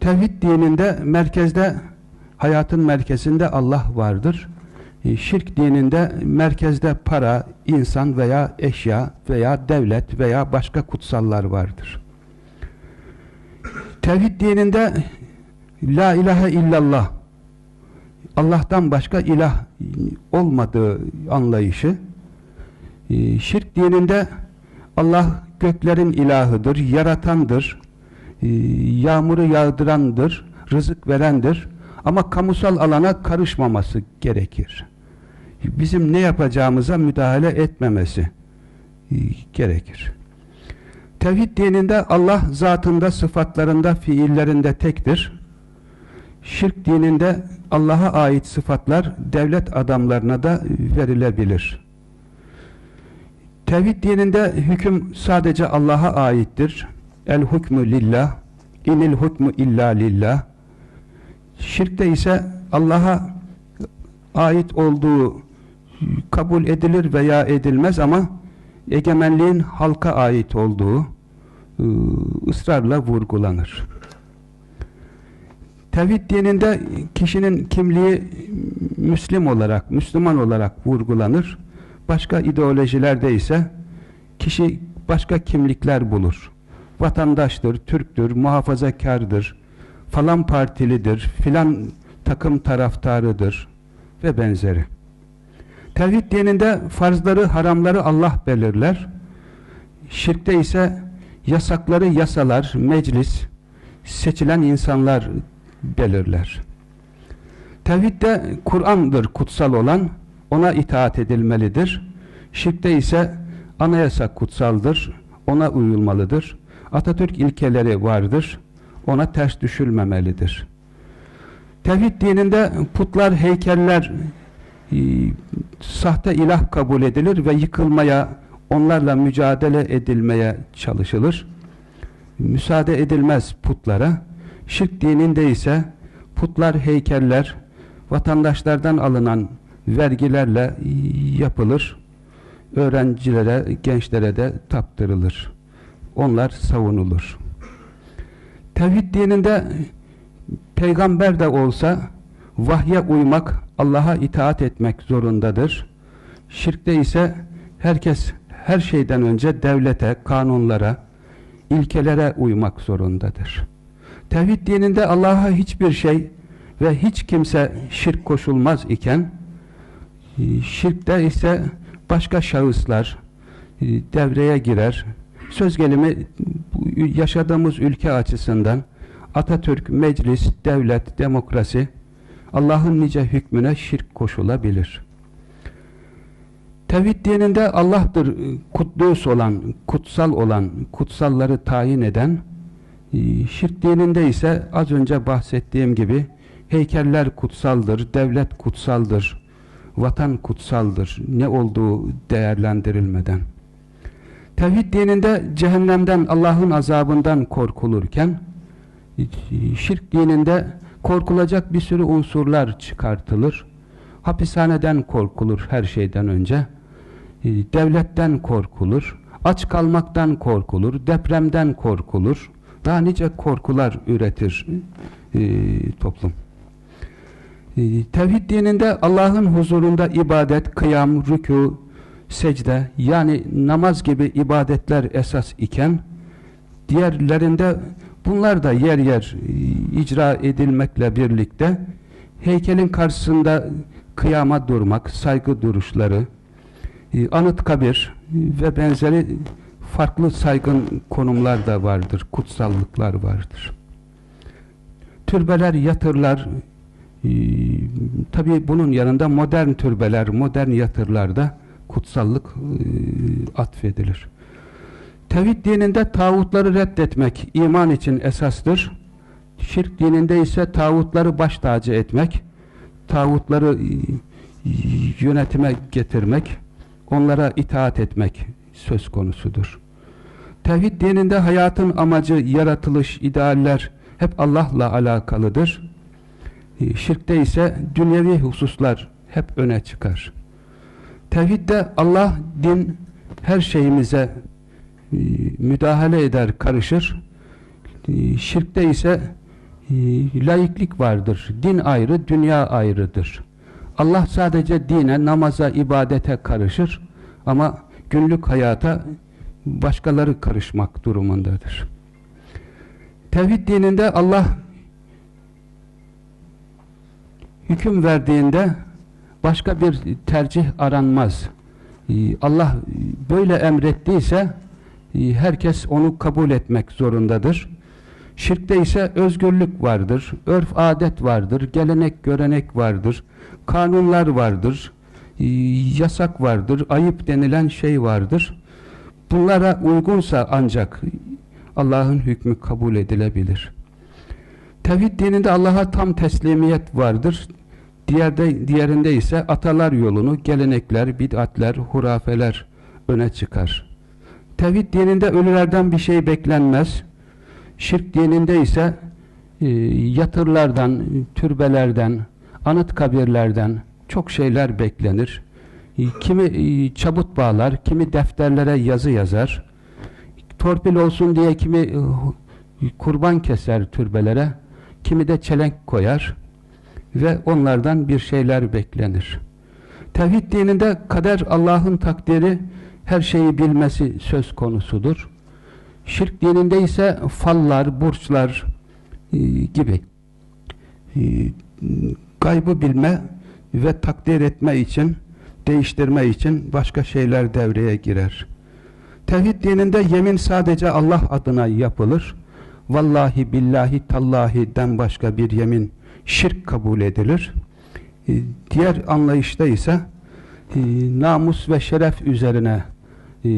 Tevhid dininde merkezde, hayatın merkezinde Allah vardır. E, Şirk dininde merkezde para, insan veya eşya veya devlet veya başka kutsallar vardır. Tevhid dininde La ilahe illallah Allah'tan başka ilah olmadığı anlayışı e, şirk dininde Allah göklerin ilahıdır, yaratandır, yağmuru yağdırandır, rızık verendir ama kamusal alana karışmaması gerekir. Bizim ne yapacağımıza müdahale etmemesi e, gerekir. Tevhid dininde Allah zatında, sıfatlarında, fiillerinde tektir. Şirk dininde Allah'a ait sıfatlar devlet adamlarına da verilebilir. Tevhid dininde hüküm sadece Allah'a aittir. El hukmü lillah, inil hukmu illa lillah. Şirkte ise Allah'a ait olduğu kabul edilir veya edilmez ama egemenliğin halka ait olduğu ısrarla vurgulanır. Tevhid dininde kişinin kimliği Müslim olarak, Müslüman olarak vurgulanır. Başka ideolojilerde ise kişi başka kimlikler bulur. Vatandaştır, Türktür, muhafazakardır, falan partilidir, filan takım taraftarıdır ve benzeri. Tevhid dininde farzları, haramları Allah belirler. Şirkte ise yasakları yasalar, meclis, seçilen insanlar belirler. Tevhidde Kur'an'dır kutsal olan, ona itaat edilmelidir. Şirkte ise anayasa kutsaldır, ona uyulmalıdır. Atatürk ilkeleri vardır, ona ters düşülmemelidir. Tevhid dininde putlar, heykeller e, sahte ilah kabul edilir ve yıkılmaya, onlarla mücadele edilmeye çalışılır. Müsaade edilmez putlara. Şirk dininde ise putlar, heykeller vatandaşlardan alınan vergilerle yapılır. Öğrencilere, gençlere de taptırılır. Onlar savunulur. Tevhid dininde peygamber de olsa vahye uymak, Allah'a itaat etmek zorundadır. Şirkte ise herkes her şeyden önce devlete, kanunlara, ilkelere uymak zorundadır. Tevhid dininde Allah'a hiçbir şey ve hiç kimse şirk koşulmaz iken şirkte ise başka şahıslar e, devreye girer. Söz gelimi yaşadığımız ülke açısından Atatürk, meclis, devlet, demokrasi Allah'ın nice hükmüne şirk koşulabilir. Tevhid dininde Allah'tır e, kuddüs olan, kutsal olan, kutsalları tayin eden ee, şirk dininde ise az önce bahsettiğim gibi heykeller kutsaldır, devlet kutsaldır, vatan kutsaldır. Ne olduğu değerlendirilmeden. Tevhid dininde cehennemden, Allah'ın azabından korkulurken şirk dininde korkulacak bir sürü unsurlar çıkartılır. Hapishaneden korkulur her şeyden önce. Ee, devletten korkulur. Aç kalmaktan korkulur. Depremden korkulur daha nice korkular üretir e, toplum. E, tevhid dininde Allah'ın huzurunda ibadet, kıyam, rükû, secde yani namaz gibi ibadetler esas iken diğerlerinde bunlar da yer yer e, icra edilmekle birlikte heykelin karşısında kıyama durmak, saygı duruşları, e, anıt kabir ve benzeri farklı saygın konumlar da vardır, kutsallıklar vardır. Türbeler, yatırlar, e, tabi bunun yanında modern türbeler, modern yatırlarda kutsallık e, atfedilir. Tevhid dininde tağutları reddetmek iman için esastır. Şirk dininde ise tağutları baş tacı etmek, tağutları e, yönetime getirmek, onlara itaat etmek söz konusudur. Tevhid dininde hayatın amacı, yaratılış, idealler hep Allah'la alakalıdır. Ee, şirkte ise dünyevi hususlar hep öne çıkar. Tevhidde Allah, din her şeyimize e, müdahale eder, karışır. Ee, şirkte ise e, laiklik vardır. Din ayrı, dünya ayrıdır. Allah sadece dine, namaza, ibadete karışır ama günlük hayata başkaları karışmak durumundadır. Tevhid dininde Allah hüküm verdiğinde başka bir tercih aranmaz. Ee, Allah böyle emrettiyse e, herkes onu kabul etmek zorundadır. Şirkte ise özgürlük vardır, örf adet vardır, gelenek görenek vardır, kanunlar vardır, e, yasak vardır, ayıp denilen şey vardır. Bunlara uygunsa ancak Allah'ın hükmü kabul edilebilir. Tevhid dininde Allah'a tam teslimiyet vardır. Diğerde, diğerinde ise atalar yolunu, gelenekler, bid'atler, hurafeler öne çıkar. Tevhid dininde ölülerden bir şey beklenmez. Şirk dininde ise e, yatırlardan, türbelerden, anıt kabirlerden çok şeyler beklenir. E, kimi e, çabut bağlar, kimi defterlere yazı yazar. Torpil olsun diye kimi e, kurban keser türbelere, kimi de çelenk koyar ve onlardan bir şeyler beklenir. Tevhid dininde kader Allah'ın takdiri her şeyi bilmesi söz konusudur. Şirk dininde ise fallar, burçlar e, gibi e, gaybı bilme ve takdir etme için, değiştirme için başka şeyler devreye girer. Tevhid dininde yemin sadece Allah adına yapılır. Vallahi billahi tallahi'den başka bir yemin şirk kabul edilir. E, diğer anlayışta ise e, namus ve şeref üzerine e,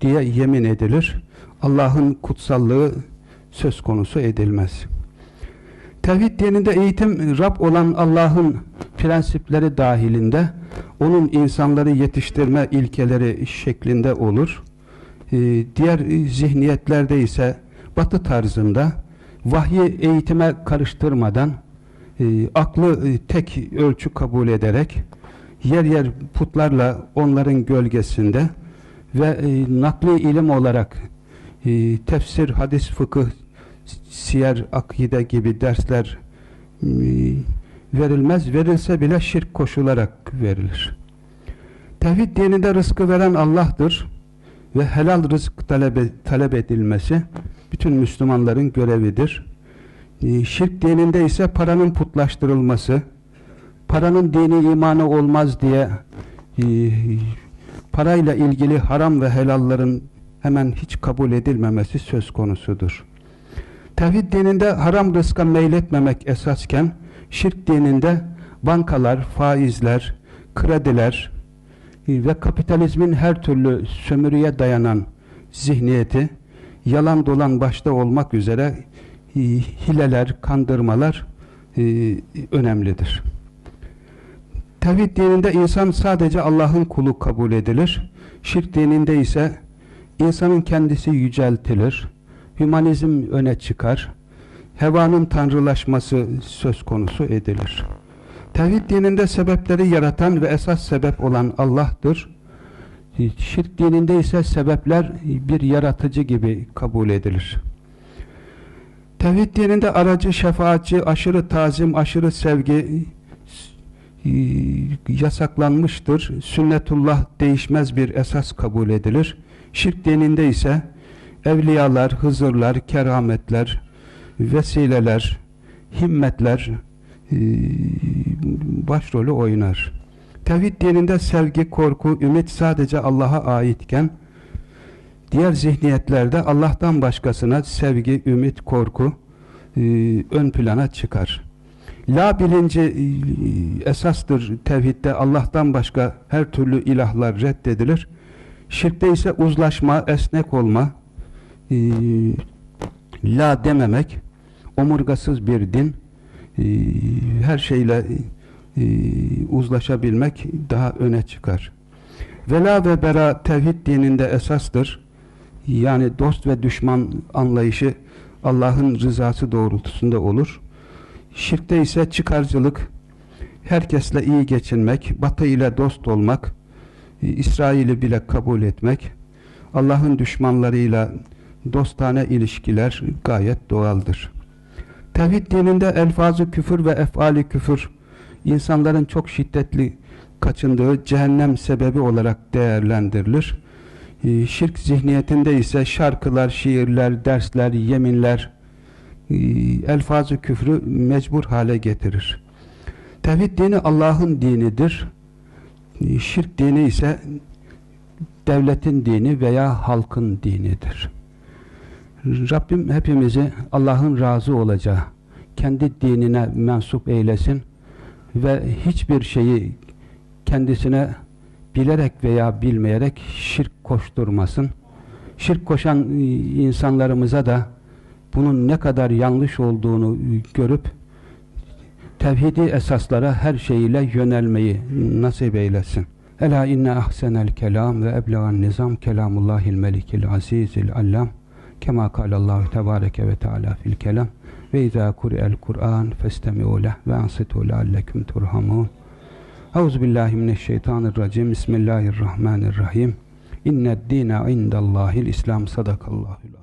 diye yemin edilir. Allah'ın kutsallığı söz konusu edilmez. Tevhid dininde eğitim Rab olan Allah'ın prensipleri dahilinde onun insanları yetiştirme ilkeleri şeklinde olur. Diğer zihniyetlerde ise batı tarzında vahyi eğitime karıştırmadan e, aklı e, tek ölçü kabul ederek yer yer putlarla onların gölgesinde ve e, nakli ilim olarak e, tefsir, hadis, fıkıh, siyer, akide gibi dersler e, verilmez. Verilse bile şirk koşularak verilir. Tevhid dininde rızkı veren Allah'tır ve helal rızık talep, talep edilmesi bütün Müslümanların görevidir. E, şirk dininde ise paranın putlaştırılması, paranın dini imanı olmaz diye e, parayla ilgili haram ve helalların hemen hiç kabul edilmemesi söz konusudur. Tevhid dininde haram rızka meyletmemek esasken, şirk dininde bankalar, faizler, krediler ve kapitalizmin her türlü sömürüye dayanan zihniyeti, yalan dolan başta olmak üzere hileler, kandırmalar önemlidir. Tevhid dininde insan sadece Allah'ın kulu kabul edilir. Şirk dininde ise insanın kendisi yüceltilir. Hümanizm öne çıkar. Hevanın tanrılaşması söz konusu edilir. Tevhid dininde sebepleri yaratan ve esas sebep olan Allah'tır. Şirk dininde ise sebepler bir yaratıcı gibi kabul edilir. Tevhid dininde aracı, şefaatçi, aşırı tazim, aşırı sevgi e, yasaklanmıştır. Sünnetullah değişmez bir esas kabul edilir. Şirk dininde ise evliyalar, hızırlar, kerametler, vesileler, himmetler e, başrolü oynar. Tevhid dininde sevgi, korku, ümit sadece Allah'a aitken diğer zihniyetlerde Allah'tan başkasına sevgi, ümit, korku e, ön plana çıkar. La bilinci e, esastır tevhidde Allah'tan başka her türlü ilahlar reddedilir. Şirkte ise uzlaşma, esnek olma, e, la dememek, omurgasız bir din, e, her şeyle uzlaşabilmek daha öne çıkar. Vela ve bera tevhid dininde esastır. Yani dost ve düşman anlayışı Allah'ın rızası doğrultusunda olur. Şirkte ise çıkarcılık, herkesle iyi geçinmek, batı ile dost olmak, İsrail'i bile kabul etmek, Allah'ın düşmanlarıyla dostane ilişkiler gayet doğaldır. Tevhid dininde elfazı küfür ve efali küfür insanların çok şiddetli kaçındığı cehennem sebebi olarak değerlendirilir. Ee, Şirk zihniyetinde ise şarkılar, şiirler, dersler, yeminler e, elfazı küfrü mecbur hale getirir. Tevhid dini Allah'ın dinidir. Ee, Şirk dini ise devletin dini veya halkın dinidir. Rabbim hepimizi Allah'ın razı olacağı, kendi dinine mensup eylesin ve hiçbir şeyi kendisine bilerek veya bilmeyerek şirk koşturmasın. Şirk koşan e, insanlarımıza da bunun ne kadar yanlış olduğunu e, görüp tevhidi esaslara her şeyiyle yönelmeyi nasip eylesin. Ela inne ahsenel kelam ve eblegan nizam kelamullahil melikil azizil allam kema kalallahu tebareke ve teala fil kelam ve izâ kuri'el Kur'an festemi'u leh ve ansitu leallekum turhamun Euzubillahimineşşeytanirracim Bismillahirrahmanirrahim. İnned dîne indallâhil İslam. Sadakallâhul